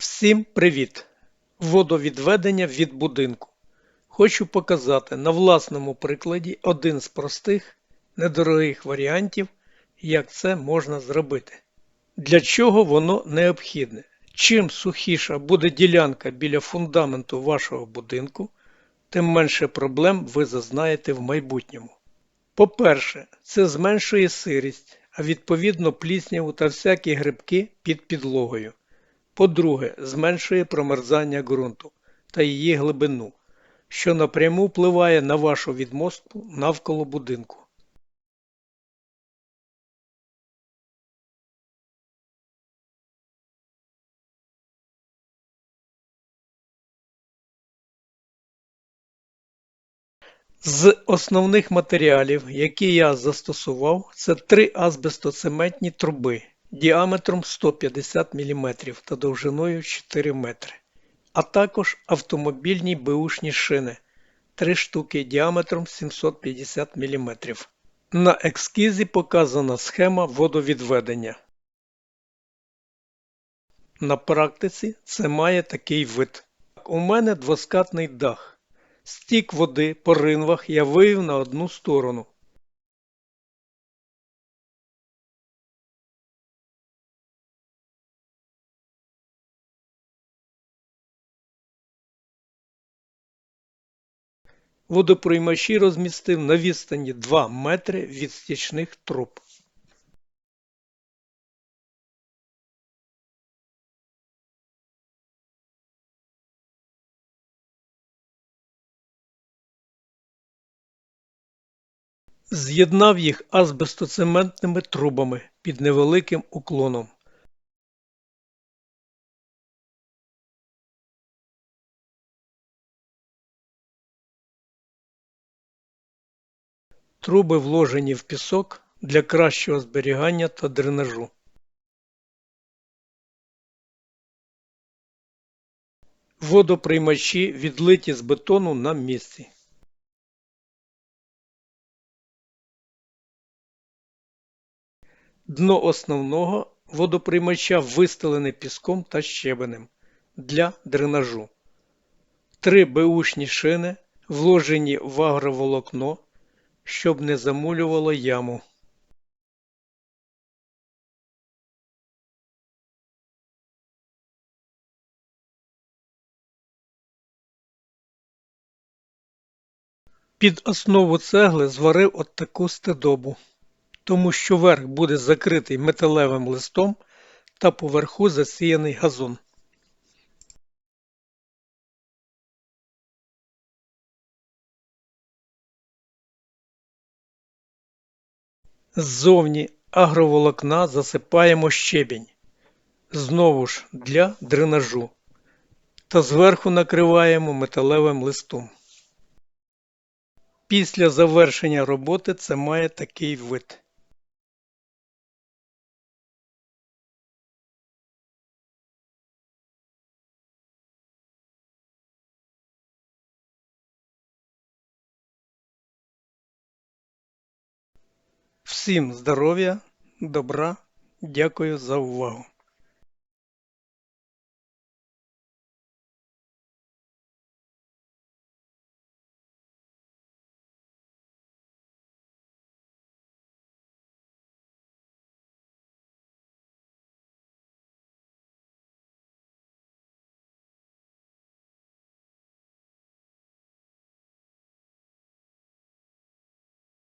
Всім привіт! Водовідведення від будинку. Хочу показати на власному прикладі один з простих, недорогих варіантів, як це можна зробити. Для чого воно необхідне? Чим сухіша буде ділянка біля фундаменту вашого будинку, тим менше проблем ви зазнаєте в майбутньому. По-перше, це зменшує сирість, а відповідно плісняву та всякі грибки під підлогою. По-друге, зменшує промерзання ґрунту та її глибину, що напряму впливає на вашу відмостку навколо будинку. З основних матеріалів, які я застосував, це три азбестоцементні труби діаметром 150 мм та довжиною 4 метри, а також автомобільні беушні шини 3 штуки діаметром 750 мм. На ескізі показана схема водовідведення. На практиці це має такий вид. У мене двоскатний дах. Стік води по ринвах я вивів на одну сторону. Водоприймачі розмістив на відстані 2 метри від стічних труб. З'єднав їх азбестоцементними трубами під невеликим уклоном. Труби вложені в пісок для кращого зберігання та дренажу. Водоприймачі відлиті з бетону на місці. Дно основного водоприймача вистелене піском та щебенем для дренажу. Три беушні шини вложені в агроволокно, щоб не замулювало яму. Під основу цегли зварив от таку стедобу, тому що верх буде закритий металевим листом та поверху засіяний газон. Ззовні агроволокна засипаємо щебінь, знову ж для дренажу, та зверху накриваємо металевим листом. Після завершення роботи це має такий вид. Всім здоров'я, добра, дякую за увагу.